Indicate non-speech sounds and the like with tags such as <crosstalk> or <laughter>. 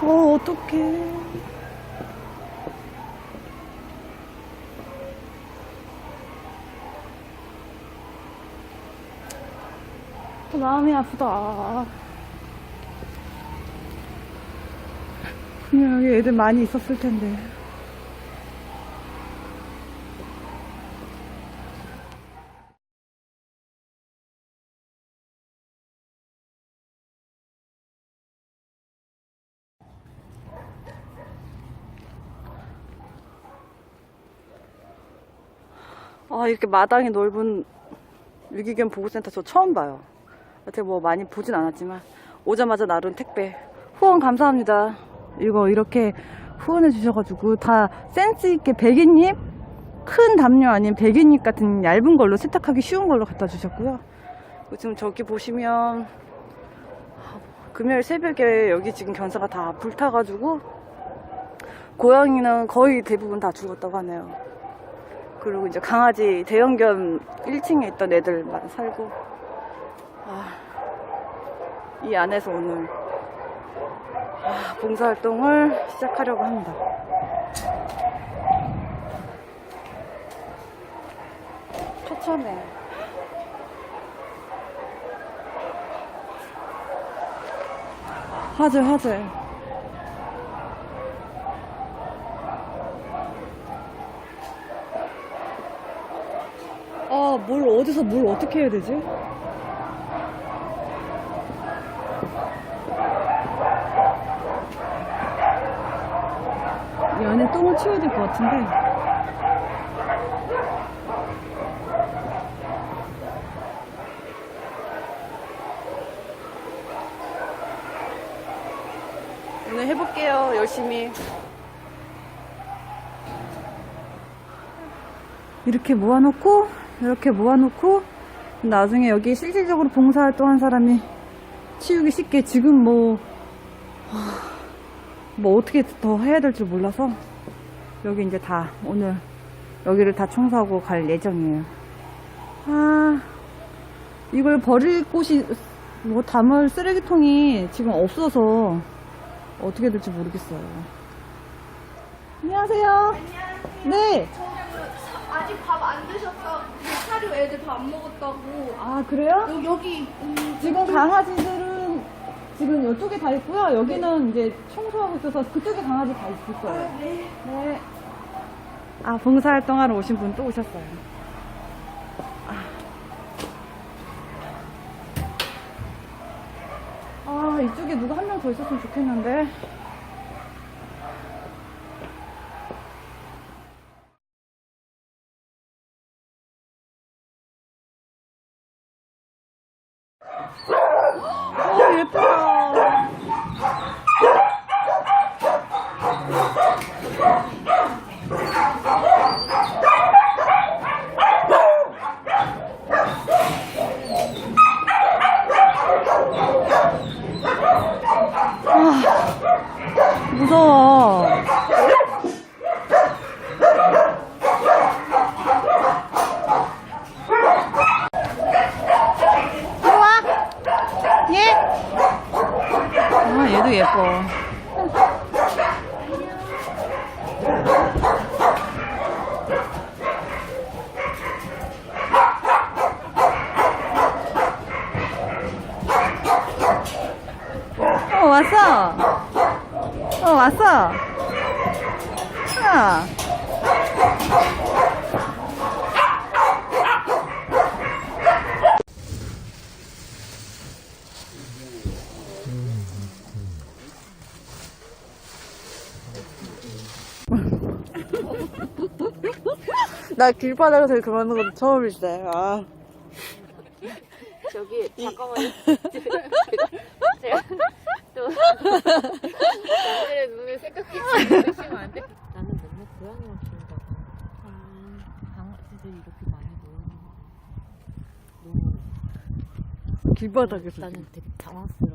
어, 어떡해. 마음이 아프다. 그냥 여기 애들 많이 있었을 텐데. 아, 이렇게 마당이 넓은 유기견 보호센터 저 처음 봐요. 여태 뭐 많이 보진 않았지만 오자마자 나른 택배 후원 감사합니다. 이거 이렇게 후원해 주셔가지고 다 센스 있게 백인잎 큰 담요 아닌 백인잎 같은 얇은 걸로 세탁하기 쉬운 걸로 갖다 주셨고요. 지금 저기 보시면 금요일 새벽에 여기 지금 견사가 다 불타가지고 고양이는 거의 대부분 다 죽었다고 하네요. 그리고 이제 강아지 대형견 1층에 있던 애들만 살고 아, 이 안에서 오늘 아, 봉사활동을 시작하려고 합니다. 처참해. 화재 화재. 아, 뭘 어디서 뭘 어떻게 해야 되지? 이 안에 똥을 치워야 될 것 같은데. 오늘 해볼게요, 열심히. 이렇게 모아놓고 이렇게 모아놓고 나중에 여기 실질적으로 봉사활동 한 사람이 치우기 쉽게 지금 뭐, 하, 뭐 어떻게 더 해야 될지 몰라서 여기 이제 다 오늘 여기를 다 청소하고 갈 예정이에요. 아, 이걸 버릴 곳이 뭐 담을 쓰레기통이 지금 없어서 어떻게 될지 모르겠어요. 안녕하세요. 네. 아직 밥 안 드셨다 고 사료 애들 밥안 먹었다고 아 그래요? 여기 여기 음, 지금 강아지들은 지금 이쪽에 다 있고요. 여기는 이제 청소하고 있어서 그쪽에 강아지 다 있을 거예요. 네. 네. 아, 봉사활동하러 오신 분 또 오셨어요. 아, 아, 이쪽에 누가 한 명 더 있었으면 좋겠는데. 오, 예쁘다. 무서워. 들어와. 얘. 아, 얘도 예뻐. 어, 왔어. 어, 왔어. 아. 나 길바닥에서 그러는 건 처음일세. 아. 저기 잠깐만요. <laughs> 제가 또 남들의 눈을 새까맣게 치시면 안 돼. 나는 맨날 고양이만 키운다고. 강아지들이 이렇게 많이 거 너무 길바닥에서. 나는 되게 당황스러워.